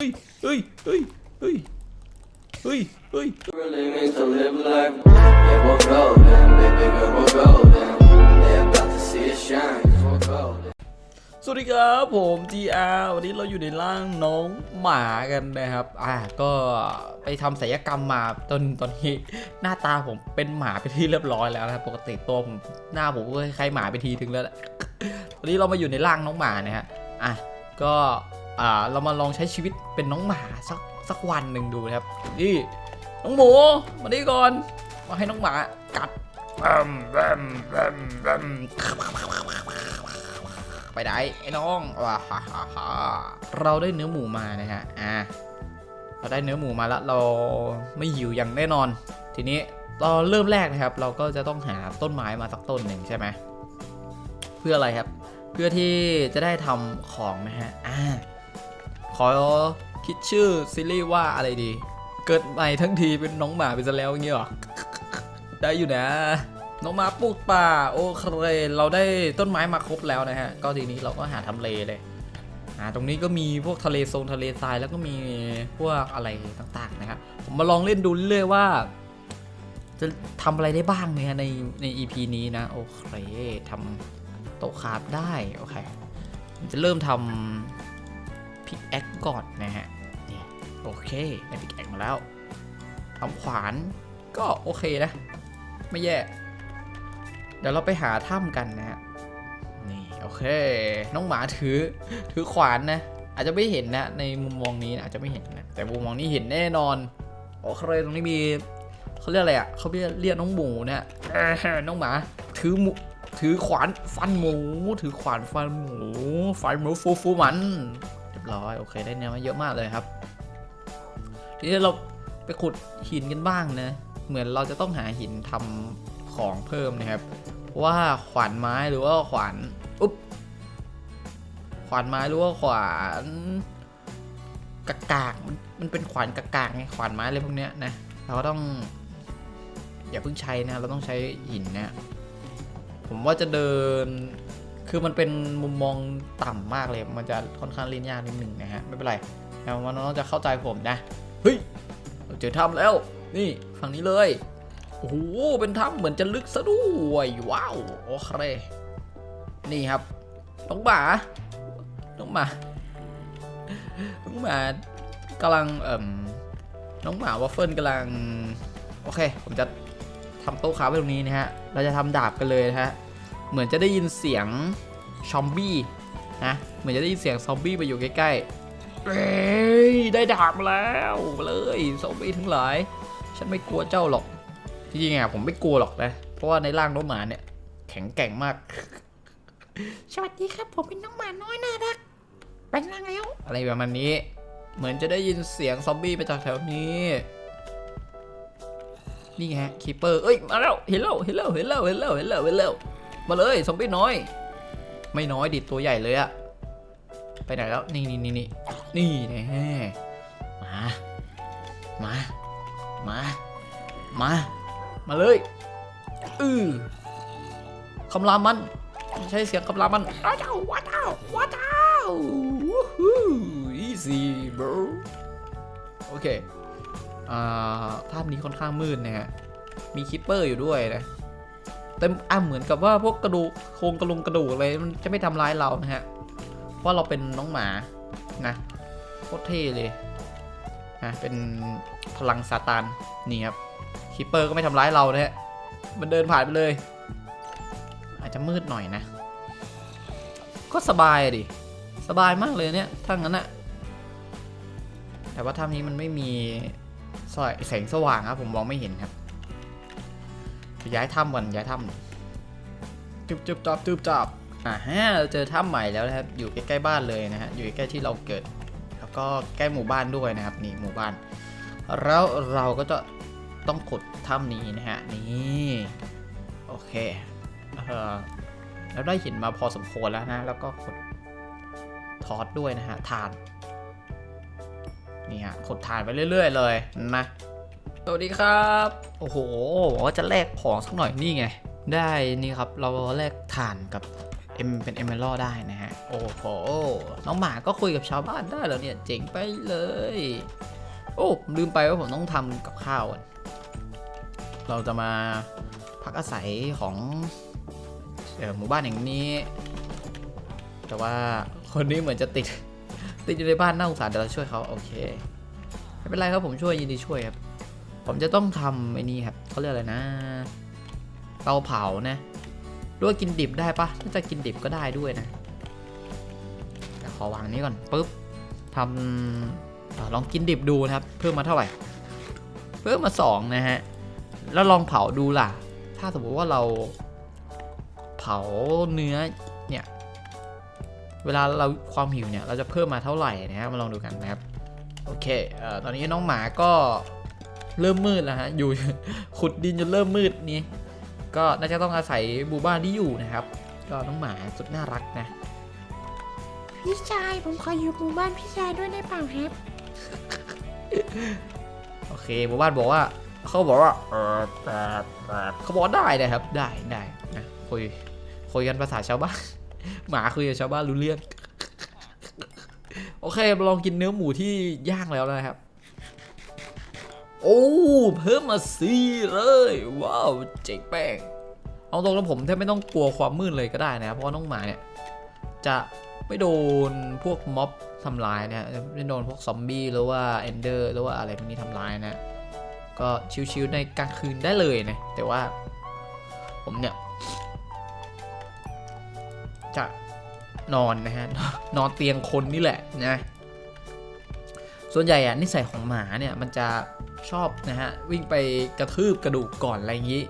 เฮ้ยเฮ้ยเฮ้ยเฮ้ยเฮ้ยเฮ้ย Really means to live life. Yeah, we're golden, baby girl, we're golden. They about to see us shine, cause we're golden. สวัสดีครับผม GR วันนี้เราอยู่ในร่างน้องหมากันนะครับ อ่าก็ไปทำศัลยกรรมมาตอนตอนนี้หน้าตาผมเป็นหมาไปที่เรียบร้อยแล้วนะครับปกติตัวผมหน้าผมก็คล้ายหมาไปทีถึงแล้วแหละวันนี้เรามาอยู่ในร่างน้องหมานะฮะ อะก็ อ่าเรามาลองใช้ชีวิตเป็นน้องหมาสักสักวันหนึ่งดูนะครับนี่น้องหมูมานี่ก่อน มาให้น้องหมากัดแบมแบมแบมแบมไปได้ไอ้น้องว้าฮ่าฮ่าฮ่าเราได้เนื้อหมูมานะฮะอ่าเราได้เนื้อหมูมาแล้วเราไม่หิวอย่างแน่นอน ทีนี้ตอนเริ่มแรกนะครับ เราก็จะต้องหาต้นไม้มาสักต้นหนึ่งใช่ไหมเพื่ออะไรครับ เพื่อที่จะได้ทำของนะฮะอ่า ขอคิดชื่อซีรีส์ว่าอะไรดี เกิดใหม่ทั้งทีเป็นน้องหมาไปซะแล้วอย่างเงี้ยหรอ ได้อยู่นะ น้องหมาปลูกป่า โอเค เราได้ต้นไม้มาครบแล้วนะฮะ ก็ทีนี้เราก็หาทำเลเลย อ่า ตรงนี้ก็มีพวกทะเลโซนทะเลทรายแล้วก็มีพวกอะไรต่างๆนะครับ ผมมาลองเล่นดูเรื่อยๆว่าจะทำอะไรได้บ้างเนี่ยในใน EP นี้นะ โอเคทำโต๊ะคาฟได้ โอเค จะเริ่มทำ พิกแอคก่อนนะฮะ นี่โอเคได้พิกแอคมาแล้วทำขวานก็โอเคนะ ไม่แย่ เดี๋ยวเราไปหาถ้ำกันนะฮะ นี่โอเค น้องหมาถือถือขวานนะ อาจจะไม่เห็นนะ ในมุมมองนี้นะอาจจะไม่เห็นนะ แต่มุมมองนี้เห็นแน่นอน โอเคตรงนี้มีเขาเรียกอะไรอะเขาเรียกเรียกน้องหมูนี่ยเอ้อน้องหมาถือหมูถือขวานฟันหมู ถือขวานฟันหมูฟันหมูฟูฟูมัน ร้อยโอเคได้เนื้อมาเยอะมากเลยครับ ทีนี้เราไปขุดหินกันบ้างนะเหมือนเราจะต้องหาหินทำของเพิ่มนะครับ ว่าขวานไม้หรือว่าขวานอุ๊บขวานไม้หรือว่าขวานกากากมันมันเป็นขวานกากากไงขวานไม้อะไรพวกเนี้ยนะเราก็ต้องอย่าเพิ่งใช้นะเราต้องใช้หินนะผมว่าจะเดิน คือมันเป็นมุมมองต่ำมากเลย มันจะค่อนข้างเล่นยากนิดหนึ่งนะฮะ ไม่เป็นไรแต่ว่าน้องๆจะเข้าใจผมนะ เฮ้ย เราเจอถ้ำแล้ว นี่ฝั่งนี้เลย โอ้โห เป็นถ้ำเหมือนจะลึกซะด้วย ว้าว โอเค นี่ครับ น้องหมา น้องหมา น้องหมากำลังเอ่มน้องหมาวอฟเฟิลกำลัง โอเค ผมจะทำโต๊ะค้าไว้ตรงนี้นะฮะ เราจะทำดาบกันเลยนะฮะ เหมือนจะได้ยินเสียงซอมบี้นะเหมือนจะได้ยินเสียงซอมบี้ไปอยู่ใกล้ๆเอ้ยได้ดาบแล้วเลยซอมบี้ทั้งหลาย ฉันไม่กลัวเจ้าหรอกจริงๆอะผมไม่กลัวหรอกนะ เพราะว่าในร่างน้องหมาเนี่ย แข็งแกร่งมาก สวัสดีครับ ผมเป็นน้องหมาน้อยน่ารักแปลงร่างแล้ว อะไรประมาณนี้ เหมือนจะได้ยินเสียงซอมบี้มาจากแถวนี้นี่ไงคีเปอร์เอ้ยมาแล้วเห็นแล้วเห็นแล้วเห็นแล้วเห็นแล้วเห็นแล้วเห็นแล้ว มาเลยซอมบี้น้อย ไม่น้อยดิตัวใหญ่เลยอะไปไหนแล้ว นี่นี่นี่นี่นี่แน่มา มา มา มา มาเลยอือคำรามมันไม่ใช่เสียงคำรามมันอ้าวเจ้าว้าเจ้าว้าเจ้าวู้ฮู้ easy bro โอเค อ่าภาพนี้ค่อนข้างมืดนะฮะ มีคิปเปอร์อยู่ด้วยนะ แต่อะเหมือนกับว่าพวกกระดูกโครงกระลุงกระดูกอะไรมันจะไม่ทำร้ายเรานะฮะ เพราะเราเป็นน้องหมานะโคตรเท่เลยนะเป็นพลังซาตานนี่ครับคิปเปอร์ก็ไม่ทำร้ายเรานะฮะมันเดินผ่านไปเลย อาจจะมืดหน่อยนะ ก็สบายดิสบายมากเลยเนี่ยถ้างั้นอะแต่ว่าถ้ำนี้มันไม่มีสแสงสว่างครับผมมองไม่เห็นครับ ย้ายถ้ำก่อนย้ายถ้ำจุบจุบจับจุบจับอ่าฮะเราเจอถ้ำใหม่แล้วนะครับอยู่ใกล้ๆบ้านเลยนะฮะอยู่ใกล้ๆที่เราเกิด แล้วก็ใกล้หมู่บ้านด้วยนะครับนี่หมู่บ้าน แล้วเราก็จะต้องขุดถ้ำนี้นะฮะนี่โอเคเออแล้วได้หินมาพอสมควรแล้วนะ แล้วก็ขุดทอดด้วยนะฮะทานนี่ฮะขุดทานไปเรื่อย ๆ เลยนะ สวัสดีครับ โอ้โหบอกว่าจะแลกของสักหน่อยนี่ไง ได้นี่ครับ เราแลกถ่านกับเอ็มเป็นเอเมอรัลได้นะฮะ โอ้โห น้องหมาก็คุยกับชาวบ้านได้แล้วเนี่ย เจ๋งไปเลย โอ้ผมลืมไปว่าผมต้องทำกับข้าวก่อนเราจะมาพักอาศัยของเอ่อหมู่บ้านแห่งนี้ แต่ว่าคนนี้เหมือนจะติด ติดอยู่ในบ้านน่าสงสารเดี๋ยวเราช่วยเขาโอเค ไม่เป็นไรครับผมช่วยยินดีช่วยครับ ผมจะต้องทำไอ้นี่ครับเขาเรียกอะไรนะ เตาเผานะหรือว่ากินดิบได้ปะถ้าจะกินดิบก็ได้ด้วยนะแต่ขอวางนี้ก่อนปุ๊บทำอลองกินดิบดูนะครับ เพิ่มมาเท่าไหร่ เพิ่มมาสองนะฮะ แล้วลองเผาดูล่ะ ถ้าสมมติว่าเราเผาเนื้อเนี่ย เวลาเราความหิวเนี่ย เราจะเพิ่มมาเท่าไหร่นะฮะมาลองดูกันนะครับ โอเคเอ่อตอนนี้น้องหมาก็ เริ่มมืดแล้วฮะอยู่ขุดดินจนเริ่มมืดนี้ก็น่าจะต้องอาศัยหมู่บ้านที่อยู่นะครับ ก็น้องหมาสุดน่ารักนะ พี่ชายผมขออยู่หมู่บ้านพี่ชายด้วยได้เปล่าครับ โอเคหมู่บ้านบอกว่า เขาบอกว่าเออแต่แต่เขาบอกว่าได้นะครับ ได้ได้นะคุยคุยกันภาษาชาวบ้าน หมาคุยกับชาวบ้านรู้เรื่อง โอเคมาลองกินเนื้อหมูที่ย่างแล้วนะครับ โอ้ เพิ่มมาสี่เลย ว้าว เจ๋งแป้ง เอาตรงแล้วผมแทบไม่ต้องกลัวความมืดเลยก็ได้นะครับเพราะว่าน้องหมาเนี่ยจะไม่โดนพวกม็อบทำร้ายนะฮะไม่โดนพวกซอมบี้หรือว่าเอนเดอร์หรือว่าอะไรพวกนี้ทำร้ายนะ ก็ชิวๆในกลางคืนได้เลยนะ แต่ว่าผมเนี่ย จะนอนนะฮะ นอนเตียงคนนี่แหละนะ ส่วนใหญ่อะนิสัยของหมาเนี่ยมันจะ ชอบนะฮะ วิ่งไปกระทืบกระดูกก่อนอะไรอย่างนี้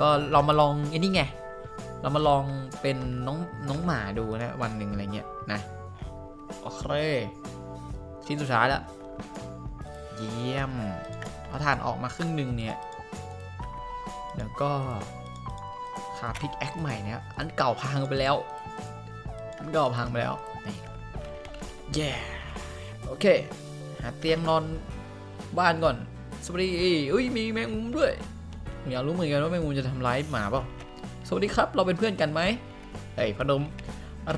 ก็เรามาลองไอ้นี่ไง เรามาลองเป็นน้องน้องหมาดูนะ วันหนึ่งอะไรเงี้ยนะโอเคชิ้นสุดท้ายแล้ว เยี่ยมเอาถ่านออกมาครึ่งหนึ่งเนี่ย แล้วก็ขาพิกแอคใหม่เนี่ยอันเก่าพังไปแล้ว อันเก่าพังไปแล้วนี่แย่โอเค หาเตียงนอน บ้านก่อนสวัสดีอุ้ยมีแมงมุมด้วยอยากรู้เหมือนกันว่าแมงมุมจะทำร้ายหมาเปล่าสวัสดีครับ เราเป็นเพื่อนกันไหมเฮ้ยพนม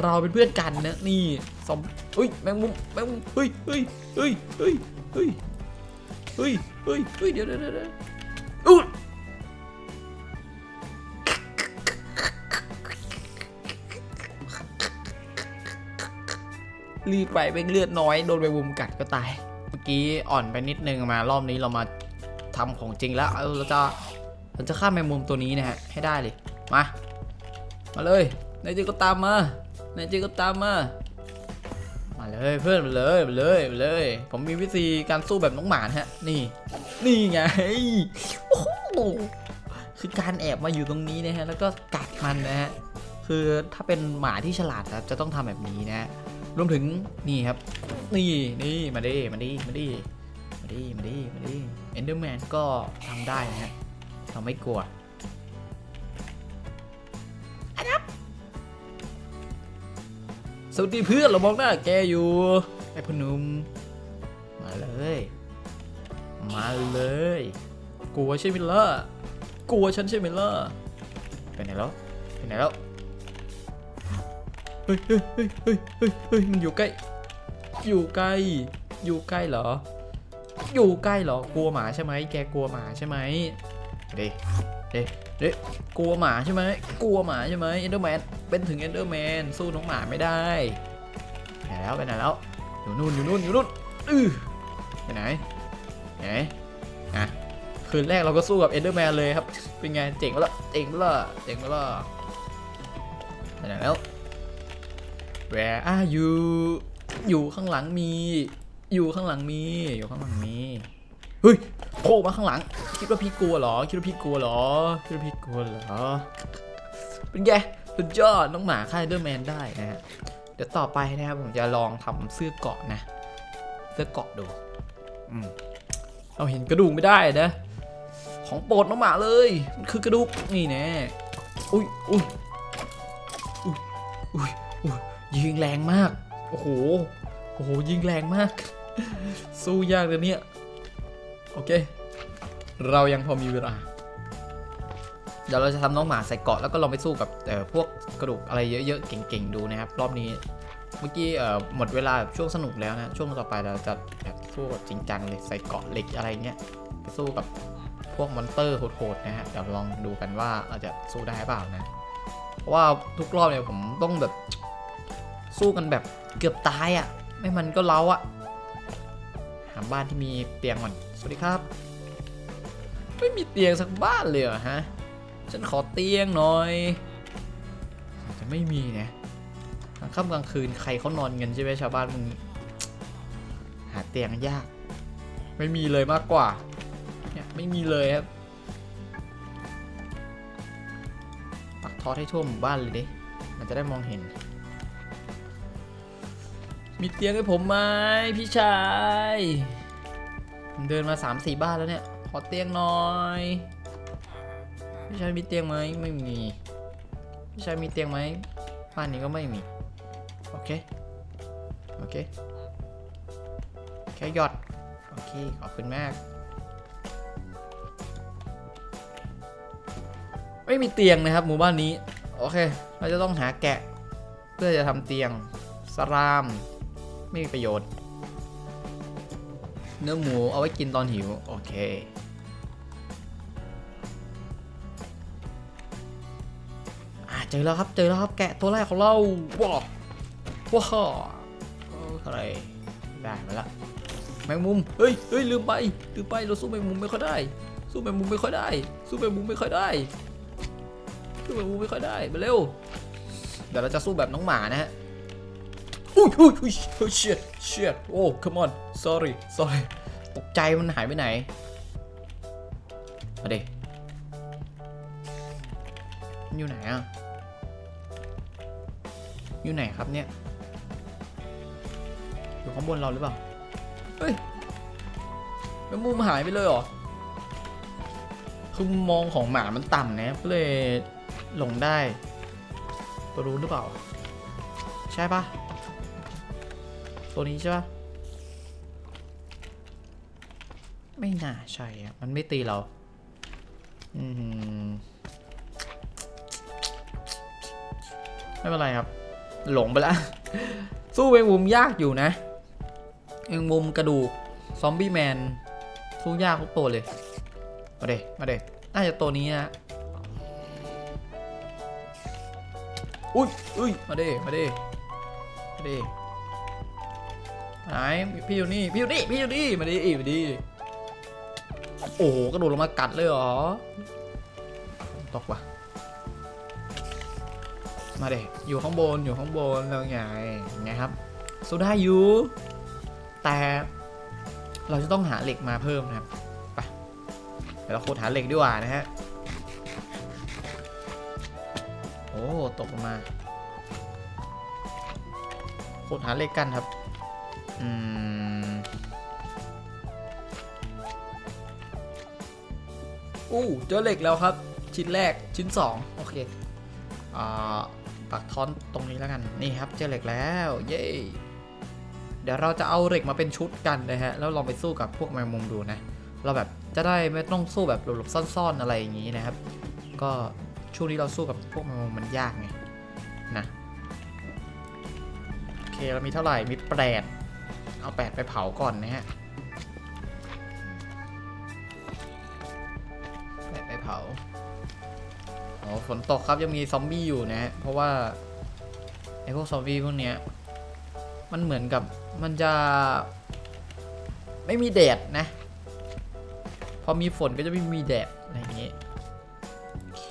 เราเป็นเพื่อนกันนะนี่ซอมอุ้ยแมงมุมแมงมุมเฮ้ยเฮ้ยเฮ้ยเฮ้ยเฮ้ยเฮ้ยเฮ้ยเฮ้ยเดี๋ยวเดี๋ยวเดี๋ยวอุ๊ยรีบไปเป็นเลือดน้อยโดนไปบุมกัดก็ตาย กี้อ่อนไปนิดนึงมารอบนี้เรามาทำของจริงแล้วเราจะเราจะฆ่าแมงมุมตัวนี้นะฮะให้ได้เลยมามาเลยนายจีก็ตามมานายจีก็ตามมามาเลยเพื่อนมาเลยมาเลยมาเลย ผมมีวิธีการสู้แบบน้องหมานฮะ นี่นี่ไงโอ้โหคือการแอบมาอยู่ตรงนี้นะฮะแล้วก็กัดมันนะฮะคือถ้าเป็นหมาที่ฉลาดนะจะต้องทำแบบนี้นะ รวมถึงนี่ครับ นี่นี่มาดิมาดิมาดิมาดิมาดิมาดิเอนเดอร์แมนก็ทำได้นะฮะเราไม่กลัวสวัสดีเพื่อนเรามองหน้าแกอยู่ไอ้พอหนุมมาเลย มาเลย กลัวใช่ไหมล่ะกลัวฉันใช่ไหมล่ะไปไหนแล้วไปไหนแล้วเฮ้ยเฮ้ยเฮ้ยเฮ้ยเฮ้ยมันอยู่ใกล้ อยู่ใกล้ อยู่ใกล้เหรอ อยู่ใกล้เหรอกลัวหมาใช่ไหมแกกลัวหมาใช่ไหมเด็เด็เด็กลัวหมาใช่ไหมกลัวหมาใช่ไหมเอนเดอร์แมนเป็นถึงเอนเดอร์แมนสู้น้องหมาไม่ได้ไปไหนแล้วไปไหนแล้วอยู่นู่นอยู่นู่นอยู่นู่นอือไปไหนไหนอะคืนแรกเราก็สู้กับเอนเดอร์แมนเลยครับเป็นไงเจ๋งปะล่ะเจ๋งปะล่ะเจ๋งปะล่ะไปไหนแล้ว Where are you อยู่ข้างหลังมี อยู่ข้างหลังมี อยู่ข้างหลังมี เฮ้ยโผล่มาข้างหลัง คิดว่าพี่กลัวเหรอ คิดว่าพี่กลัวเหรอ คิดว่าพี่กลัวเหรอ เป็นไงสุดยอดน้องหมาค่ายเดอร์แมนได้นะฮะ เดี๋ยวต่อไปนะครับผมจะลองทำเสื้อเกาะนะ เสื้อเกาะดู อืมเราเห็นกระดูกไม่ได้นะ ของโปรดน้องหมาเลย มันคือกระดูกนี่แน่อุ้ยอุ้ย แรงมาก โอ้โห โอ้โห ยิงแรงมาก สู้ยากเลยเนี่ย โอเค เรายังพอมีเวลา เดี๋ยวเราจะทำน้องหมาใส่เกาะแล้วก็ลองไปสู้กับเอ่อพวกกระดูกอะไรเยอะๆ เก่งๆ ดูนะครับ รอบนี้ เมื่อกี้เอ่อหมดเวลาช่วงสนุกแล้วนะ ช่วงต่อไปเราจะแบบสู้แบบจริงจังเลย ใส่เกาะเหล็กอะไรเงี้ย ไปสู้กับพวกมอนเตอร์โหดๆ นะฮะ เดี๋ยวลองดูกันว่าเราจะสู้ได้เปล่านะ เพราะว่าทุกรอบเนี่ยผมต้องแบบ สู้กันแบบเกือบตายอะ่ะ ไม่มันก็เล้าอะ่ะ หาบ้านที่มีเตียงก่อน สวัสดีครับ ไม่มีเตียงสักบ้านเลยเหรอฮะ ฉันขอเตียงหน่อยอาจจะไม่มีเนี่ยกลางค่ำกลางคืนใครเขานอนกันใช่ไหมชาวบ้านมึงหาเตียงยาก ไม่มีเลยมากกว่า เนี่ยไม่มีเลยครับปักทอดให้ทั่วหมู่บ้านเลยดิ มันจะได้มองเห็น มีเตียงให้ผมไหมพี่ชายเดินมา3 4บ้านแล้วเนี่ย ขอเตียงหน่อยพี่ชายมีเตียงไหมไม่มีพี่ชายมีเตียงไหมบ้านนี้ก็ไม่มี โอเค โอเค แค่หยอด โอเค ขอบคุณมากไม่มีเตียงนะครับ หมู่บ้านนี้ โอเค เราจะต้องหาแกะ เพื่อจะทำเตียงสราม ไม่มีประโยชน์ เนื้อหมูเอาไว้กินตอนหิว โอเค อ่าเจอแล้วครับ เจอแล้วครับ แกะตัวแรกของเรา ว้าวว้าวอะไรได้มาละแมงมุม เฮ้ยเฮ้ยลืมไป ลืมไป เราสู้แมงมุมไม่ค่อยได้ สู้แมงมุมไม่ค่อยได้ สู้แมงมุมไม่ค่อยได้ สู้แมงมุมไม่ค่อยได้ มาเร็ว เดี๋ยวเราจะสู้แบบน้องหมานะฮะ อุ้ยอุ้ยอุ้ยเฮ้ย shit shit โอ้ come on sorry sorry ตกใจมันหายไปไหนมาดิมันอยู่ไหนอะ อยู่ไหนครับเนี่ย อยู่ข้างบนเราหรือเปล่า เฮ้ยแมงมุมหายไปเลยเหรอ คือมองของหมามันต่ำนะก็เลยหลงได้ตัวรู้หรือเปล่า ใช่ปะ ตัวนี้ใช่ปะไม่น่าใช่อะมันไม่ตีเรา อืมไม่เป็นไรครับ หลงไปแล้วสู้แมงมุมยากอยู่นะแมงมุมกระดูก ซอมบี้แมน สู้ยากทุกตัวเลย มาเดมาเดน่าจะตัวนี้นะอุ้ยอุ้ยมาเดมาเดมาเด ไหนพี่อยู่นี่พี่อยู่นี่พี่อยู่นี่มาดิมาดิโอ้โหกระโดดลงมากัดเลยเหรอตกว่ะมาเดอยู่ข้างบนอยู่ข้างบนแล้วไงไงครับสู้ได้อยู่แต่เราจะต้องหาเหล็กมาเพิ่มนะครับไปเดี๋ยวเราขุดหาเหล็กดีกว่านะฮะโอ้ตกมาขุดหาเหล็กกันครับ อืมอู้เจอเหล็กแล้วครับ ชิ้นแรกชิ้นสองโอเคอ่าปักทอนตรงนี้แล้วกัน นี่ครับเจอเหล็กแล้ว เย้เดี๋ยวเราจะเอาเหล็กมาเป็นชุดกันนะฮะ แล้วลองไปสู้กับพวกแมงมุมดูนะ เราแบบจะได้ไม่ต้องสู้แบบหลบๆซ่อนๆอะไรอย่างนี้นะครับ ก็ช่วงนี้เราสู้กับพวกแมงมุมมันยากไงนะ โอเคเรามีเท่าไหร่ มีแปด เอาแปดไปเผาก่อนนะฮะแปดไปเผาอ๋อฝนตกครับยังมีซอมบี้อยู่นะฮะเพราะว่าไอพวกซอมบี้พวกเนี้ยมันเหมือนกับมันจะไม่มีแดดนะ พอมีฝนก็จะไม่มีแดดอะไรอย่างงี้โอเค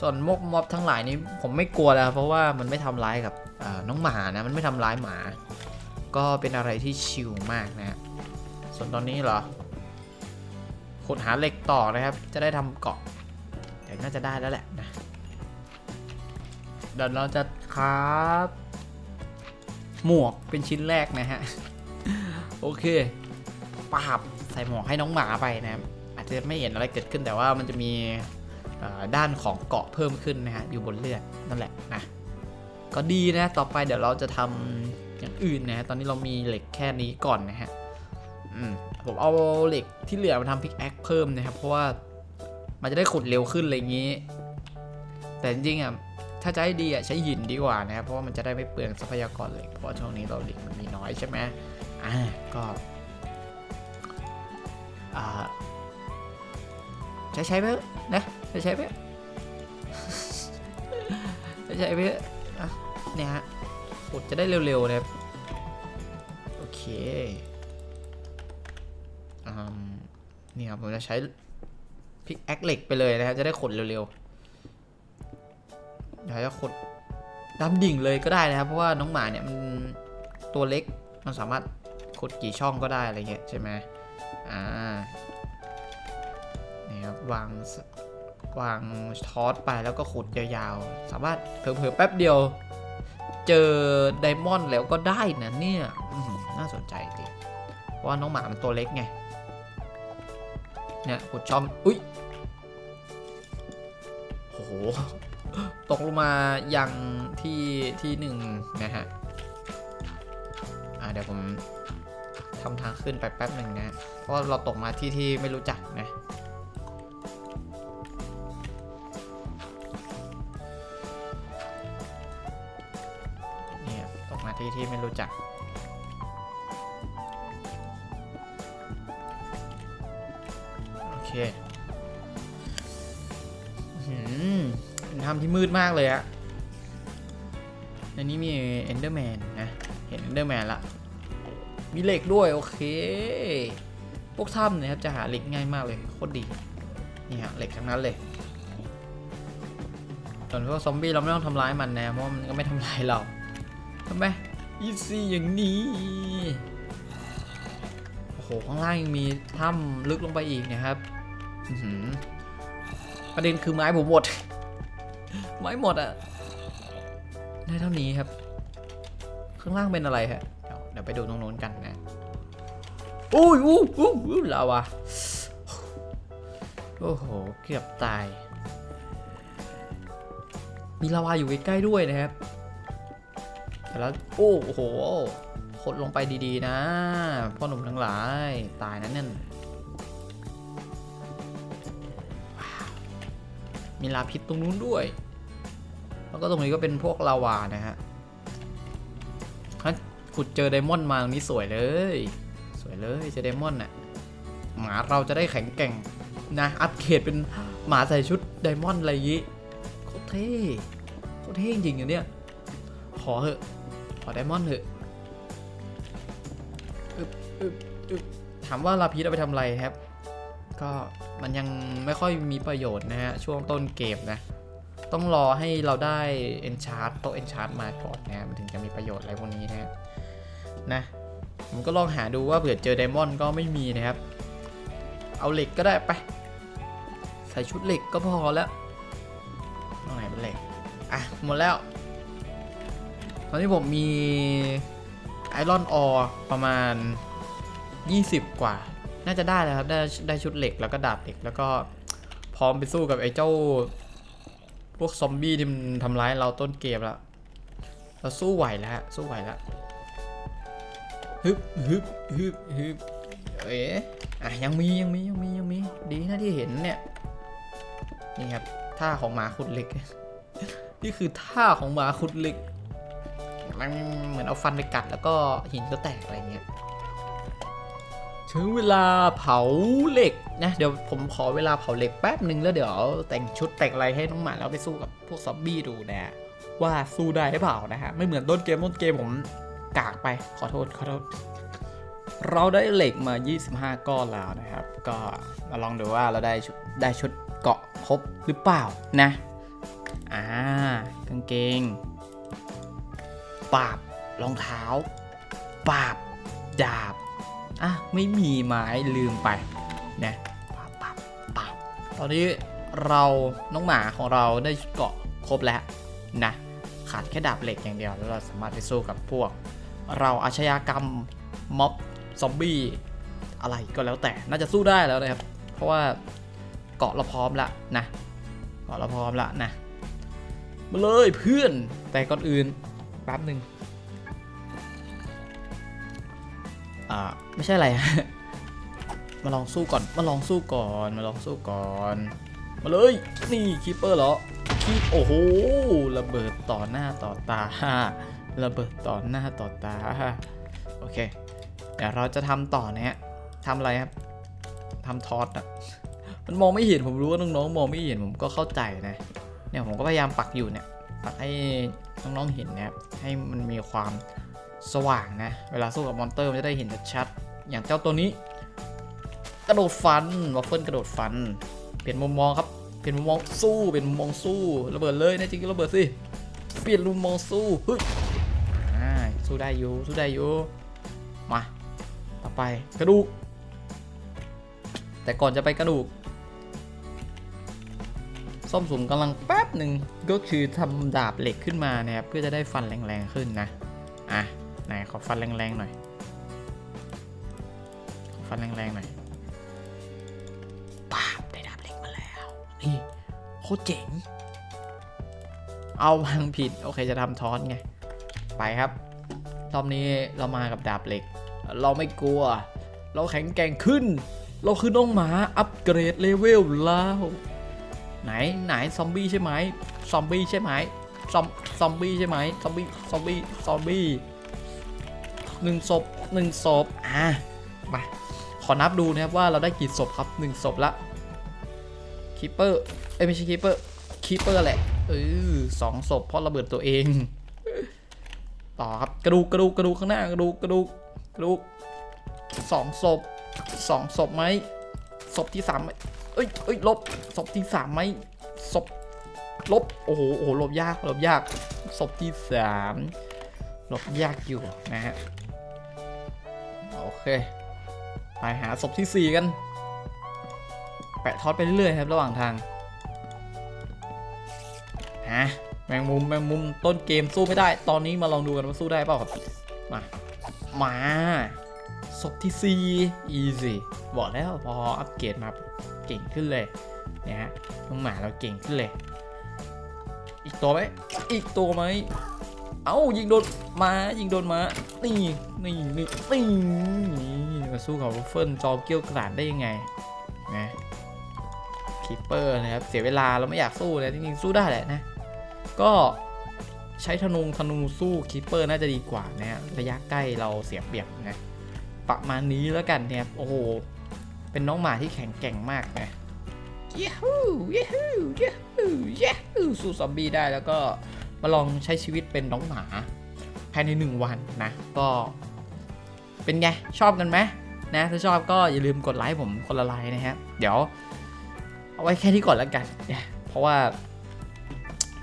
ส่วนมกม็อบทั้งหลายนี้ผมไม่กลัวแล้ว เพราะว่ามันไม่ทำร้ายกับ น้องหมานะมันไม่ทำร้ายหมา ก็เป็นอะไรที่ชิลมากนะส่วนตอนนี้เหรอขุดหาเหล็กต่อนะครับ จะได้ทำเกาะแต่น่าจะได้แล้วแหละนะเดี๋ยวเราจะครับ หมวกเป็นชิ้นแรกนะฮะ โอเคปาบใส่หมวกให้น้องหมาไปนะครับอาจจะไม่เห็นอะไรเกิดขึ้นแต่ว่ามันจะมีด้านของเกาะเพิ่มขึ้นนะฮะอยู่บนเลือดนั่นแหละนะ ก็ดีนะต่อไปเดี๋ยวเราจะทำอย่างอื่นนะฮะตอนนี้เรามีเหล็กแค่นี้ก่อนนะฮะผมเอาเหล็กที่เหลือมาทำพิกแอคเพิ่มนะครับ เพราะว่ามันจะได้ขุดเร็วขึ้นอะไรอย่างนี้ แต่จริงๆอะถ้าจะให้ดีอะใช้หินดีกว่านะครับเพราะว่ามันจะได้ไม่เปลืองทรัพยากรเหล็กเพราะช่วงนี้เราเหล็กมันมีน้อยใช่ไหมอ่าก็อ่าใช้ใช้ไปนะใช้ใช้ไปใช้ใช้ไป เนี่ยฮะขุดจะได้เร็วๆนะครับ โอเคอนี่ครับผมจะใช้พิกแอคเหล็กไปเลยนะครับจะได้ขุดเร็วๆอยากจะขุดดำดิ่งเลยก็ได้นะครับ เพราะว่าน้องหมาเนี่ยมันตัวเล็กมันสามารถขุดกี่ช่องก็ได้อะไรเงี้ยใช่ไหมอ่านี่ครับวางวางทอสไปแล้วก็ขุดยาวๆ สามารถเผลอๆแป๊บเดียว เจอไดมอนด์แล้วก็ได้นะเนี่ยน่าสนใจจริงเพราะว่าน้องหมามันตัวเล็กไง เนี่ยขุดช่อง อุ้ยโอ้โห ตกลงมายังที่ที่หนึ่งนะฮะ อ่าเดี๋ยวผมทำทางขึ้นไปแป๊บหนึ่งนะ เพราะเราตกมาที่ที่ไม่รู้จักนะ ที่ไม่รู้จัก โอเคหือเป็นถ้ำที่มืดมากเลยอะในนี้มีเอนเดอร์แมนนะ เห็นเอนเดอร์แมนละมีเหล็กด้วยโอเค พวกถ้ำเนี่ยครับจะหาเหล็กง่ายมากเลยโคตรดี นี่ฮะเหล็กทั้งนั้นเลยส่วนพวกซอมบี้เราไม่ต้องทำร้ายมันนะเพราะมันก็ไม่ทำร้ายเราทำไม อีซี่อย่างนี้ โอ้โห ข้างล่างยังมีถ้ำลึกลงไปอีกนะครับประเด็นคือไม้ผมหมด ไม้หมดอะได้เท่านี้ครับ ข้างล่างเป็นอะไรฮะ เดี๋ยวเดี๋ยวไปดูตรงโน้นกันนะอุ้ยอู้อู้อู้ลาวะโอ้โห เกือบตาย มีลาวาอยู่ใกล้ๆด้วยนะครับ แต่แล้วโอ้โหขดลงไปดีๆ นะพ่อหนุ่มทั้งหลายตายนะเนี่ยมีลาพิษตรงนู้นด้วย แล้วก็ตรงนี้ก็เป็นพวกลาวานะฮะถ้าขุดเจอไดมอนด์มาตรงนี้สวยเลย สวยเลยเจอไดมอนด์น่ะหมาเราจะได้แข็งแกร่งนะอัปเกรดเป็นหมาใส่ชุดไดมอนด์อะไรยี้โคตรเท่โคตรเท่จริงอยู่เนี่ยขอเหอะ อไดมอนด์เถอะอึบอึบอึบถามว่าลาพิษเอาไปทำอะไรครับ ก็มันยังไม่ค่อยมีประโยชน์นะฮะ ช่วงต้นเกมนะ ต้องรอให้เราได้ enchant โต๊ะ enchant มาก่อนนะมันถึงจะมีประโยชน์อะไรพวกนี้นะฮะนะผมก็ลองหาดูว่าเผื่อเจอไดมอนด์ก็ไม่มีนะครับ เอาเหล็กก็ได้ไป ใส่ชุดเหล็กก็พอแล้วตรงไหนเป็นเหล็ก อะ หมดแล้ว ตอนนี้ผมมีไอรอนออประมาณ 20 กว่า น่าจะได้แล้วครับ ได้ได้ชุดเหล็กแล้วก็ดาบเหล็กแล้วก็พร้อมไปสู้กับไอ้เจ้า พวกซอมบี้ที่มันทำร้ายเราต้นเกมแล้วเราสู้ไหวแล้วฮะสู้ไหวแล้วฮึบฮึบฮึบฮึบเอ๋อะยังมียังมียังมียังมีดีนะที่เห็นเนี่ยนี่ครับท่าของหมาขุดเหล็ก นี่คือท่าของหมาขุดเหล็ก มันเหมือนเอาฟันไปกัดแล้วก็หินก็แตกอะไรเงี้ยถึงเวลาเผาเหล็กนะเดี๋ยวผมขอเวลาเผาเหล็กแป๊บหนึ่งแล้วเดี๋ยวแต่งชุดแต่งอะไรให้น้องหมาแล้วไปสู้กับพวกซอมบี้ดูนะว่าสู้ได้หรือเปล่านะฮะไม่เหมือนต้นเกมต้นเกมผมกากไปขอโทษขอโทษเราได้เหล็กมา 25 ก้อนแล้วนะครับ ก็มาลองดูว่าเราได้ชุดได้ชุดเกาะครบหรือเปล่านะ อ่ากางเกง ปาบรองเท้า ปาบดาบอะไม่มีไม้ลืมไปนะปาบปาบปาบตอนนี้เราน้องหมาของเราได้เกาะครบแล้วนะขาดแค่ดาบเหล็กอย่างเดียวแล้วเราสามารถไปสู้กับพวก เราอาชญากรรมม็อบซอมบี้อะไรก็แล้วแต่น่าจะสู้ได้แล้วนะครับ เพราะว่าเกาะเราพร้อมแล้วนะเกาะเราพร้อมแล้วนะมาเลยเพื่อนแต่ก่อนอื่น แป๊บหนึ่งอ่าไม่ใช่อะไร มาลองสู้ก่อน มาลองสู้ก่อน มาลองสู้ก่อน มาเลย นี่คีเปอร์เหรอคีโอ้โห ระเบิดต่อหน้าต่อตา ระเบิดต่อหน้าต่อตา โอเค เดี๋ยวเราจะทำต่อนะฮะทำอะไรครับทำทอสอะมันมองไม่เห็นผมรู้ว่าน้องๆมองไม่เห็นผมก็เข้าใจนะ เนี่ยผมก็พยายามปักอยู่เนี่ยปัก ให้น้องๆเห็นนะครับให้มันมีความสว่างนะ เวลาสู้กับมอนเตอร์มันจะได้เห็นชัดๆอย่างเจ้าตัวนี้ กระโดดฟันวัฟเฟิลกระโดดฟัน เปลี่ยนมุมมองครับเปลี่ยนมุมมองสู้เปลี่ยนมุมมองสู้ระเบิดเลยนะจริงก็ระเบิดสิเปลี่ยนมุมมองสู้เฮ้ยอ่าสู้ได้อยู่สู้ได้อยู่มาต่อไปกระดูก แต่ก่อนจะไปกระดูก ส้มสูงกำลังแป๊บหนึ่งก็คือทำดาบเหล็กขึ้นมานะครับเพื่อจะได้ฟันแรงๆขึ้นนะอะไหนขอฟันแรงๆหน่อยขอฟันแรงๆหน่อยป้าบได้ดาบเหล็กมาแล้วนี่โคตรเจ๋ง เอาวางผิดโอเคจะทำทอนไงไปครับรอบนี้เรามากับดาบเหล็ก เราไม่กลัว เราแข็งแกร่งขึ้น เราคือน้องหมาอัปเกรดเลเวลแล้ว ไหนไหนซอมบี้ใช่ไหมซอมบี้ใช่ไหมซอมซอมบี้ใช่ไหมซอมบี้ซอมบี้ซอมบี้หนึ่งศพหนึ่งศพอะมาขอนับดูนะครับว่าเราได้กี่ศพครับหนึ่งศพละคีเปอร์เอ้ไม่ใช่คีเปอร์คีเปอร์แหละเออสองศพเพราะระเบิดตัวเอง ต่อครับกระดูกกระดูกกระดูกข้างหน้ากระดูกกระดูกกระดูกสองศพสองศพไหมศพที่สาม เอ้ยเอ้ยลบศพที่สามไหมศพลบโอ้โหโอ้โหลบยากลบยากศพที่สามลบยากอยู่นะฮะโอเคไปหาศพที่สี่กัน แปะทอดไปเรื่อยๆครับระหว่างทางฮะแมงมุมแมงมุมต้นเกมสู้ไม่ได้ ตอนนี้มาลองดูกันว่าสู้ได้เปล่าครับมามาศพที่สี่ easy บอกแล้วพออัปเกรดมา เก่งขึ้นเลยเนี่ยฮะน้องหมาเราเก่งขึ้นเลย อีกตัวไหมอีกตัวไหมเอ้ายิงโดนมายิงโดนมานี่นี่นี่นี่มาสู้กับวัฟเฟิลจอมเกี้ยวกราดได้ยังไงนะคีเปอร์นะครับเสียเวลาเราไม่อยากสู้เลยจริงๆสู้ได้แหละนะ ก็ใช้ธนูธนูสู้คีเปอร์น่าจะดีกว่านะฮะระยะใกล้เราเสียเปรียบนะประมาณนี้แล้วกันเนี่ยโอ้โห เป็นน้องหมาที่แข็งแกร่งมากนะยูฮูยูฮูยูฮูยูฮูสู้ซอมบี้ได้แล้วก็มาลองใช้ชีวิตเป็นน้องหมาภายในหนึ่งวันนะ ก็เป็นไง ชอบกันไหมนะ ถ้าชอบก็อย่าลืมกดไลค์ผมคนละไลค์นะฮะเดี๋ยว เอาไว้แค่ที่ก่อนแล้วกันนะเพราะว่า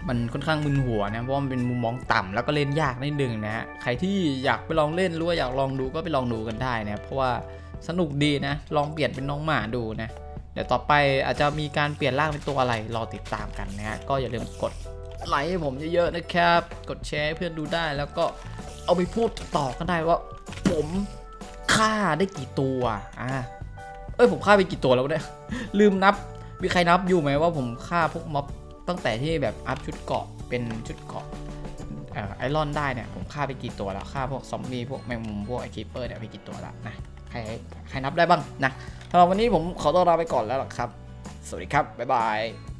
มันค่อนข้างมึนหัวนะ เพราะมันเป็นมุมมองต่ำแล้วก็เล่นยากนิดนึงนะฮะใครที่อยากไปลองเล่นหรือว่าอยากลองดูก็ไปลองดูกันได้นะเพราะว่า สนุกดีนะ ลองเปลี่ยนเป็นน้องหมาดูนะ เดี๋ยวต่อไปอาจจะมีการเปลี่ยนร่างเป็นตัวอะไร รอติดตามกันนะฮะ ก็อย่าลืมกดไลค์ให้ผมเยอะๆนะครับ กดแชร์เพื่อนดูได้ แล้วก็เอาไปพูดต่อกันได้ว่า ผมฆ่าได้กี่ตัว อ่า เอ้ยผมฆ่าไปกี่ตัวแล้วเนี่ยลืมนับ มีใครนับอยู่ไหมว่าผมฆ่าพวกม็อบตั้งแต่ที่แบบอัพชุดเกาะเป็นชุดเกาะไอรอนได้เนี่ยผมฆ่าไปกี่ตัวแล้วฆ่าพวกซอมบี้พวกแมงมุมพวกไอคิปเปอร์เนี่ยไปกี่ตัวแล้วนะ ใครใครนับได้บ้างนะสำหรับวันนี้ผมขอตัวลาไปก่อนแล้วล่ะครับ สวัสดีครับ บ๊ายบาย